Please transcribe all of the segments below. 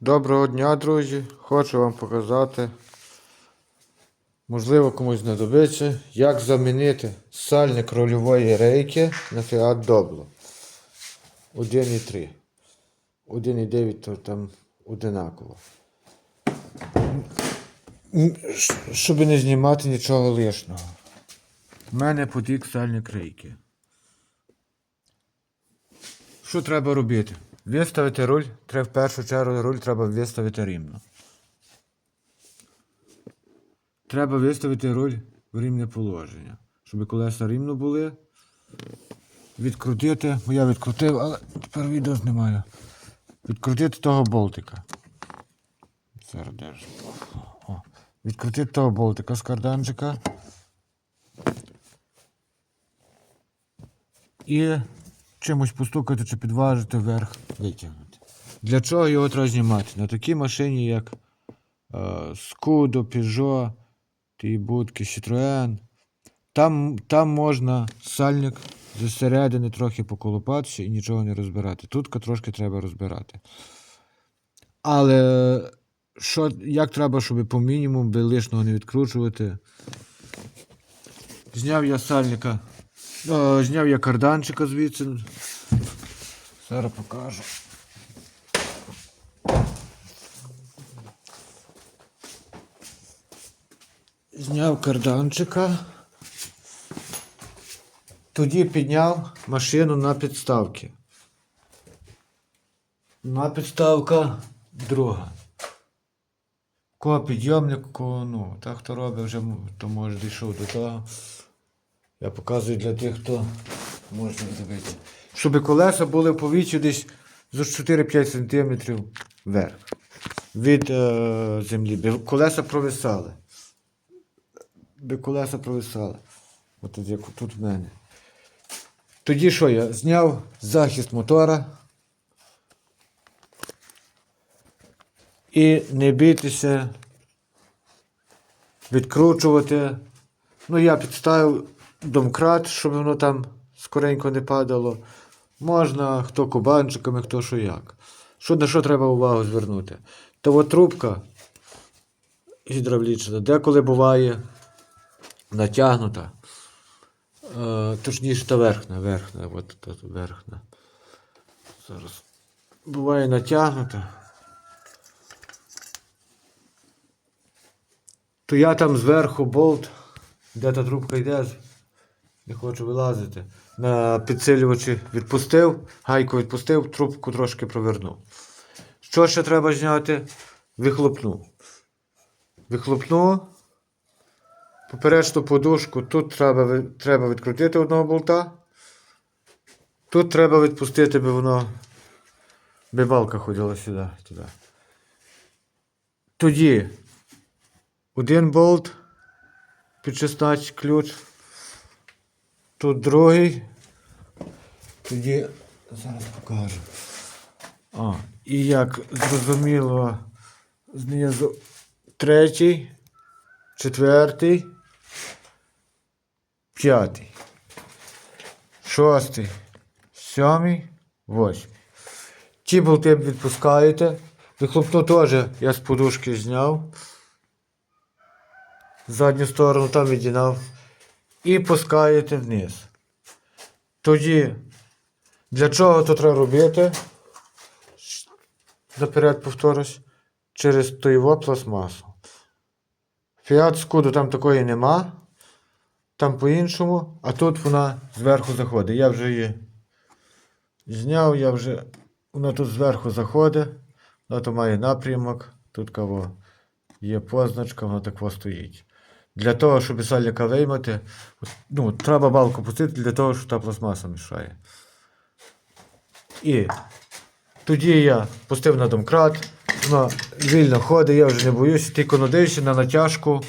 Доброго дня, друзі! Хочу вам показати, можливо, комусь знадобиться, як замінити сальник рульової рейки на Fiat Doblo 1.3. 1.9 то там одинаково. Щоб не знімати нічого лишнього. У мене потік сальник рейки. Що треба робити? Виставити руль, треба в першу чергу руль треба виставити рівно. Треба виставити руль в рівне положення. Щоб колеса рівно були. Відкрутити, бо я відкрутив, але тепер відео знімаю. Відкрутити того болтика. Зараз. О. Відкрутити того болтика з карданчика. І чимось постукати чи підважити вверх, витягнути. Для чого його треба знімати? На такій машині, як е, Scudo, Peugeot, ті будки, Citroën. Там, там можна сальник зсередини трохи поколупатися і нічого не розбирати. Тут трошки треба розбирати. Але що, як треба, щоб по мінімуму лишнього не відкручувати? Зняв я сальника зняв я карданчика звідси. Зараз покажу. Зняв карданчика. Тоді підняв машину на підставки. На підставка друга. Кого підйомник, ну, так хто робить вже, то може дійшов до того. Я показую для тих, хто може дивитися. Щоб колеса були в повітрі десь з 4-5 см вверх від е, землі. Би колеса провисали. Би колеса провисали. От тут, як тут в мене. Тоді що я? Зняв захист мотора. І не бійтеся відкручувати. Ну, я підставив домкрат, щоб воно там скоренько не падало. Можна хто кубанчиками, хто що як. Що на що треба увагу звернути? То от трубка гідравлічна, деколи буває натягнута. Е, точніше, та верхня, верхня, от тут верхня. Зараз. Буває натягнута. То я там зверху болт, де та трубка йде, не хочу вилазити. На підсилювачі відпустив, гайку відпустив, трубку трошки провернув. Що ще треба зняти? Вихлопну. Вихлопну. Поперечну подушку. Тут треба, треба відкрутити одного болта. Тут треба відпустити, би воно. Би балка ходила сюди. туди. Тоді один болт під 16 ключ. Тут другий. Тоді зараз покажу. А, і як зрозуміло, знизу третій, четвертий, п'ятий, шостий, сьомий, восьмий. Ті болти відпускаєте. Вихлопну теж я з подушки зняв. Задню сторону там відігнав. І пускаєте вниз. Тоді, для чого то треба робити? Наперед повторюсь, через тойво пластмасу. Фіат скуду там такої нема. Там по-іншому, а тут вона зверху заходить. Я вже її зняв, я вже. Вона тут зверху заходить. Вона то має напрямок. Тут кого є позначка, вона так стоїть. Для того, щоб сальника виймати, ну, треба балку пустити для того, щоб та пластмаса мішає. І тоді я пустив на домкрат, вона вільно ходить, я вже не боюся, тільки надився на натяжку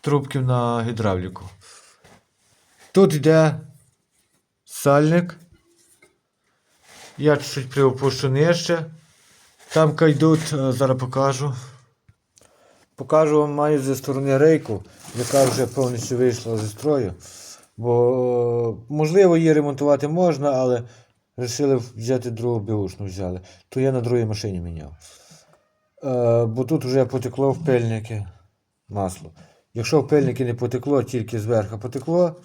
трубків на гідравліку. Тут йде сальник. Я чуть-чуть приопущу нижче. Там кайдуть, е, зараз покажу. Покажу вам маю зі сторони рейку, яка вже повністю вийшла зі строю. Бо можливо її ремонтувати можна, але вирішили взяти другу беушну взяли. То я на другій машині міняв. Е, бо тут вже потекло в пильники масло. Якщо в пильники не потекло, тільки зверху потекло,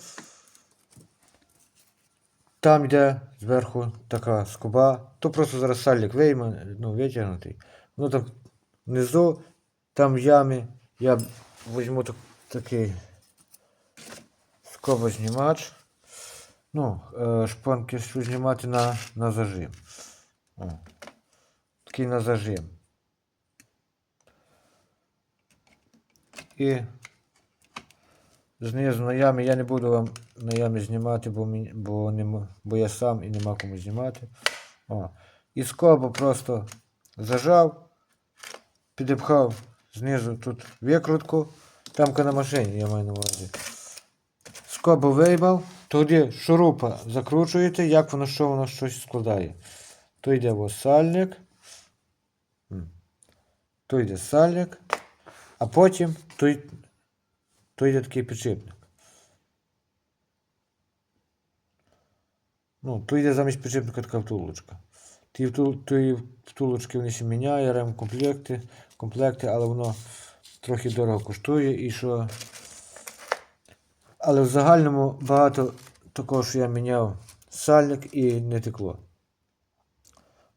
там йде зверху така скоба, то просто зараз сальник вийме, ну, витягнутий. Ну там внизу, там в ямі, я візьму так, такий скобознімач. Ну, е, шпонки знімати на, на зажим. О. Такий на зажим. І знизу на ямі я не буду вам на ямі знімати, бо, мені, бо, не, бо я сам і нема кому знімати. О. І скобу просто зажав, підіпхав знизу тут викрутку, там на машині я маю на увазі. Скобу виймав, тоді шурупа закручуєте, як воно що воно щось складає. То йде сальник. То йде сальник, а потім то, й- то йде такий підшипник. Ну, то йде замість підшипника така втулочка. Ті втулочки вони міняє, ремкомплекти, комплекти, але воно трохи дорого коштує і що. Але в загальному багато такого, що я міняв сальник і не текло.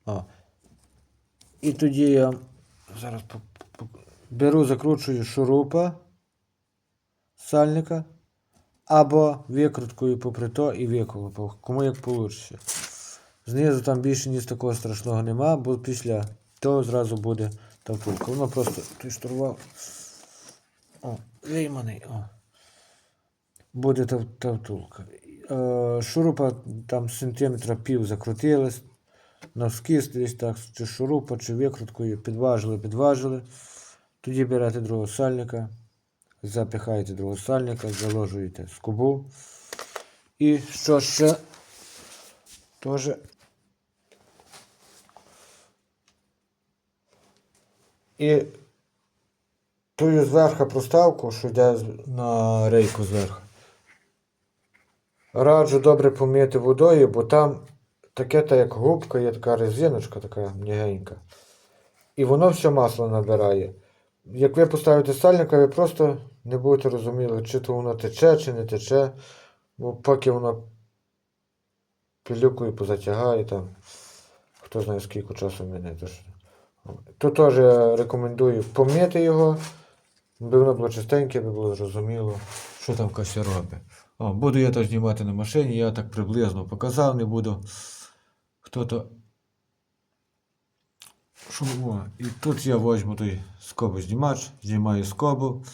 О. І тоді я зараз беру, закручую шурупа сальника або викруткою попри то і виколупав, кому як вийде. Знизу там більше ніж такого страшного нема, бо після того зразу буде втулка. Воно просто той штурвал. О, вийманий. О. Буде та, та втулка. Е, шурупа там сантиметра пів закрутилась. Навскіз десь так, чи шурупа, чи викруткою підважили, підважили. Тоді берете другого сальника, запихаєте другого сальника, заложуєте скобу. І що ще? Теж І тую зверху проставку, що йде на рейку зверху. Раджу добре помити водою, бо там таке та як губка, є така резиночка, така м'ягенька. І воно все масло набирає. Як ви поставите сальника, ви просто не будете розуміли, чи то воно тече, чи не тече. Бо поки воно пилюкою позатягає там. Хто знає скільки часу мене. То, теж рекомендую помити його, аби воно було чистеньке, аби було зрозуміло, що там кася робить. О, буду я то знімати на машині, я так приблизно показав, не буду. Хто то. Що, о, і тут я возьму той скобознімач, знімаю скобу.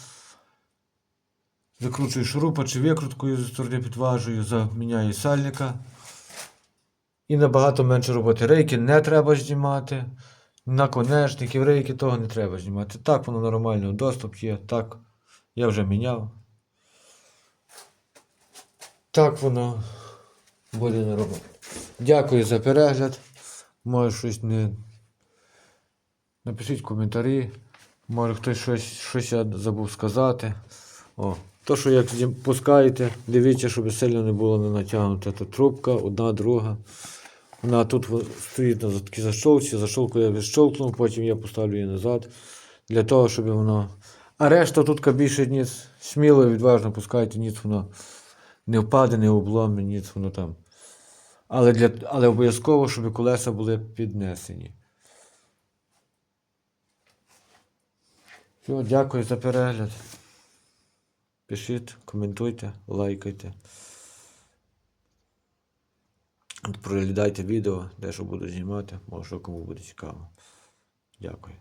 Закручую шурупа чи викруткою зі сторони підважую, заміняю сальника. І набагато менше роботи. Рейки не треба знімати. Наконечників, рейки того не треба знімати. Так воно нормально, доступ є, так. Я вже міняв. Так воно буде нормально. Дякую за перегляд. Може щось не. Напишіть коментарі. Може хтось щось, щось я забув сказати. О, то, що як пускаєте, дивіться, щоб сильно не було не натягнута та трубка, одна, друга. Вона тут стоїть на такій защолці, защолку я відщолкнув, потім я поставлю її назад. Для того, щоб воно. А решта тут більше ніц. Сміло і відважно пускайте, ніц воно не впаде, не обломить, ніц воно там. Але, для, але обов'язково, щоб колеса були піднесені. Все, дякую за перегляд. Пишіть, коментуйте, лайкайте. Проглядайте відео, де що буду знімати, може кому буде цікаво. Дякую.